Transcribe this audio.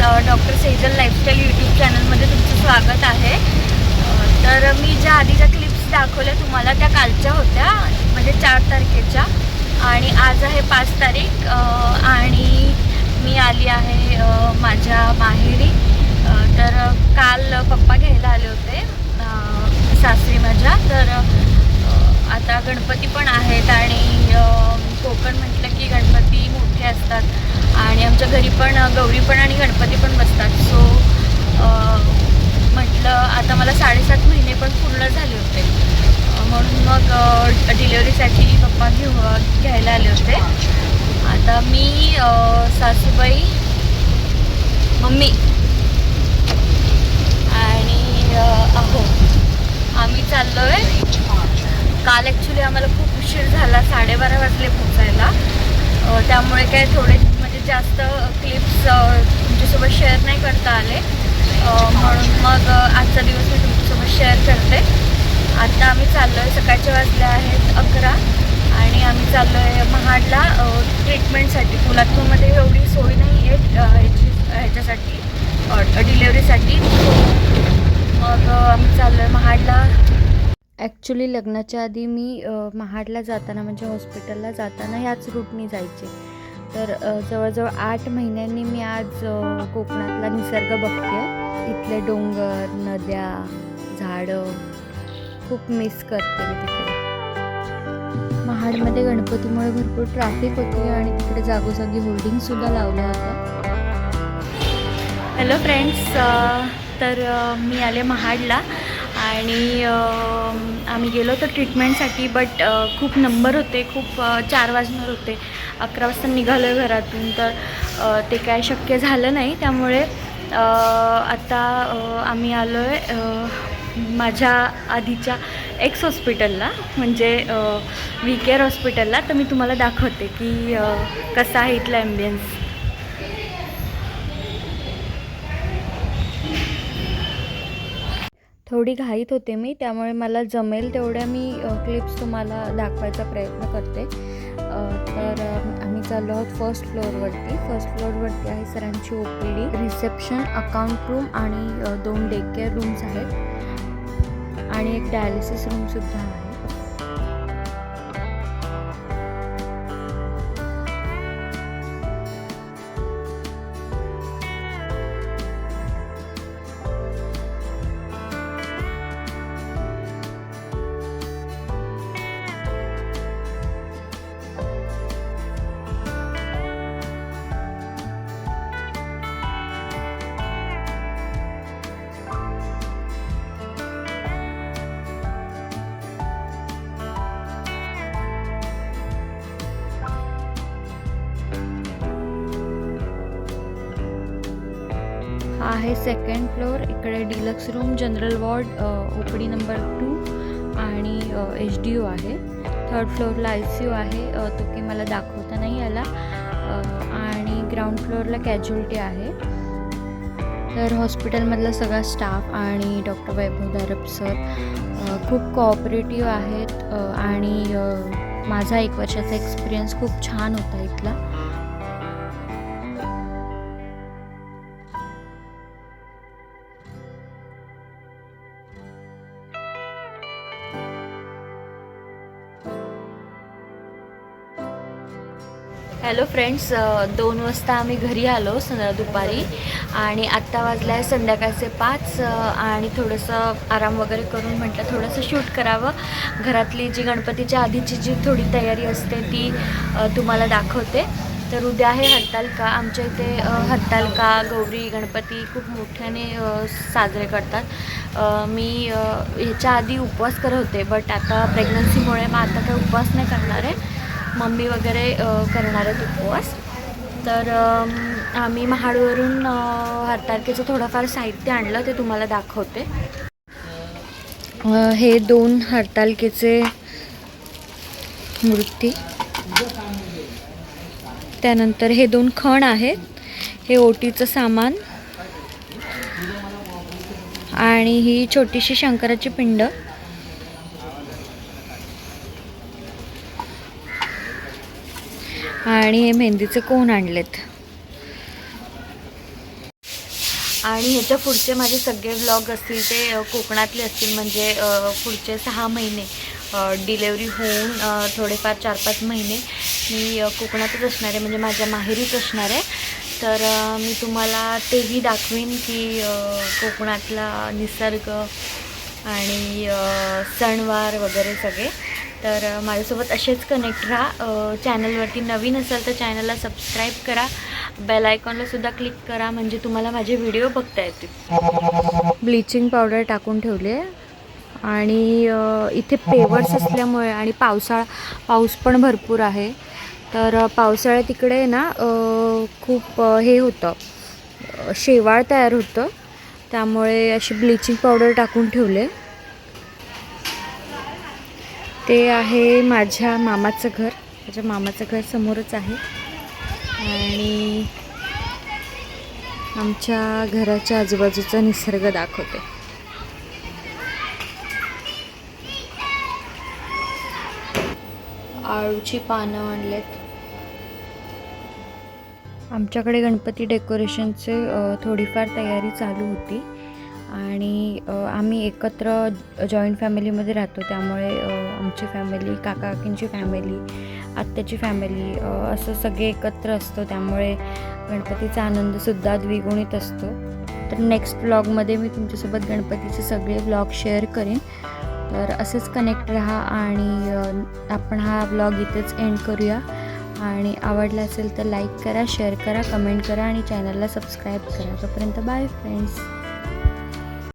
Doctor Sejal lifestyle YouTube चॅनलमध्ये तुमचं स्वागत आहे. तर मी ज्या आधीच्या क्लिप्स दाखवल्या तुम्हाला त्या कालच्या होत्या म्हणजे चार तारखेच्या. आणि आज आहे पाच तारीख आणि मी आली आहे माझ्या माहेरी. तर काल पप्पा घ्यायला आले होते सासरी माझ्या. तर आता गणपती पण आहेत आणि कोकण म्हटलं की गणपती मोठे असतात. आमच्या घरी पण गौरी पण आणि गणपती पण बसतात. सो म्हटलं आता मला साडेसात महिने पण पूर्ण झाले होते. म्हणून मग डिलेवरीसाठी पप्पा घेऊ घ्यायला आले होते. आता मी सासूबाई मम्मी आणि अहो आम्ही चाललो आहे काल ॲक्च्युली आम्हाला खूप उशीर झाला साडेबारा वाजले पोचायला. त्यामुळे काय थोडे जास्त क्लिप्स तुमच्यासोबत शेअर नाही करता आले. म्हणून मग आजचा दिवस मी तुमच्यासोबत शेअर करते. आता आम्ही चाललो आहे सकाळच्या वाजले आहेत अकरा. आणि आम्ही चाललो आहे महाडला ट्रीटमेंटसाठी पुलातूरमध्ये एवढी सोय नाही आहे ह्याची ह्याच्यासाठी डिलेवरीसाठी मग आम्ही चाललो आहे महाडला. ॲक्च्युली लग्नाच्या आधी मी महाडला जाताना म्हणजे हॉस्पिटलला जाताना ह्याच रूटनी जायचे. तर जवळजवळ आठ महिन्यांनी मी आज कोकणातला निसर्ग बघते इथले डोंगर नद्या झाडं खूप मिस करते मी तिकडे. महाडमध्ये गणपतीमुळे भरपूर ट्रॅफिक होते आणि तिकडे जागोजागी होल्डिंगसुद्धा लावलं होतं. हॅलो फ्रेंड्स तर मी आले महाडला आणि आम्ही गेलो तर ट्रीटमेंटसाठी बट खूप नंबर होते खूप चार वाजणार होते. अकरा वाजता निघालो आहे घरातून तर ते काय शक्य झालं नाही. त्यामुळे आता आम्ही आलो आहे माझ्या आधीच्या एक्स हॉस्पिटलला म्हणजे वी केअर हॉस्पिटलला तर मी तुम्हाला दाखवते की कसं कसा आहे इथला ॲम्बियन्स थोडी घाईत होते मी त्यामुळे मला जमेल तेवढ्या मी क्लिप्स तुम्हाला दाखवायचा प्रयत्न करते. तर आम्ही चाललो आहोत फर्स्ट फ्लोअरवरती फर्स्ट फ्लोअरवरती आहे सरांची O P D reception account room आणि दोन डे केअर रूम्स आहेत. आणि एक डायलिसिस रूमसुद्धा आहे. आहे सेकंड फ्लोअर इकडे deluxe room general ward OPD number two आणि एच डी यू आहे. थर्ड फ्लोअरला आय सी यू आहे. तो की मला दाखवता नाही आला. आणि ग्राउंड फ्लोअरला कॅज्युअलिटी आहे. तर हॉस्पिटलमधला सगळा स्टाफ आणि डॉक्टर वैभव दारप सर खूप कोऑपरेटिव्ह आहेत. आणि माझा एक वर्षाचा एक्सपिरियन्स खूप छान होता इथला. हॅलो फ्रेंड्स दोन वाजता आम्ही घरी आलो स दुपारी आणि आत्ता वाजला आहे संध्याकाळचे पाच आणि थोडंसं आराम वगैरे करून म्हटलं थोडंसं शूट करावं. घरातली जी गणपतीच्या आधीची जी थोडी तयारी असते ती तुम्हाला दाखवते. तर उद्या आहे हरतालका. आमच्या इथे हत्तालका गौरी गणपती खूप मोठ्याने साजरे करतात. मी ह्याच्या आधी उपवास करत होते बट आता प्रेग्नन्सीमुळे मग आता काही उपवास नाही करणार आहे. मम्मी वगैरे करणार आहेत उपवास. तर आम्ही महाडवरून अ, थोडंफार साहित्य आणलं ते तुम्हाला दाखवते. हे दोन हरतालकेचे मूर्ती. त्यानंतर हे दोन खण आहेत. हे ओटीचं सामान आणि ही छोटीशी शंकराची पिंड. आणि हे मेहंदीचे कोण आणलेत? आणि ह्याच्या पुढचे माझे सगळे व्लॉग असतील ते कोकणातले असतील म्हणजे पुढचे सहा महिने डिलेवरी होऊन थोडेफार चार पाच महिने मी कोकणातच असणार आहे म्हणजे माझ्या माहेरीच असणार आहे. तर मी तुम्हाला तेही दाखवीन की कोकणातला निसर्ग आणि सणवार वगैरे सगळे. तर माझ्यासोबत असेच कनेक्ट राहा. चॅनलवरती नवीन असाल तर चॅनलला सबस्क्राईब करा. बेल आयकॉनला सुद्धा क्लिक करा. म्हणजे तुम्हाला माझे व्हिडिओ बघता येतील. ब्लिचिंग पावडर टाकून ठेवली. आहे आणि इथे पेवर्स असल्यामुळे आणि पावसाळा पाऊस पण भरपूर आहे. तर अ, पावसाळ्यात इकडे ना खूप हे होतं. शेवाळ तयार होतं. त्यामुळे अशी ब्लिचिंग पावडर टाकून ठेवले. ते आहे माझ्या मामाचं घर. माझ्या मामाचं घर समोरच आहे. आणि आमच्या घराच्या आजूबाजूचा निसर्ग दाखवते. आळूची पानं आणलेत. आमच्याकडे गणपती डेकोरेशनचे थोडीफार तयारी चालू होती. आणि आम्ही एकत्र जॉईंट फॅमिलीमध्ये राहतो. त्यामुळे आमची फॅमिली काका काकींची फॅमिली आत्याची फॅमिली असं सगळे एकत्र असतो. त्यामुळे गणपतीचा आनंदसुद्धा द्विगुणित असतो. तर नेक्स्ट व्लॉगमध्ये मी तुमच्यासोबत गणपतीचे सगळे व्लॉग शेअर करेन. तर असेच कनेक्ट राहा आणि आपण हा व्लॉग इथेच एंड करूया. आणि आवडला असेल तर लाईक करा शेअर करा कमेंट करा आणि चॅनलला सबस्क्राईब करा. तोपर्यंत बाय फ्रेंड्स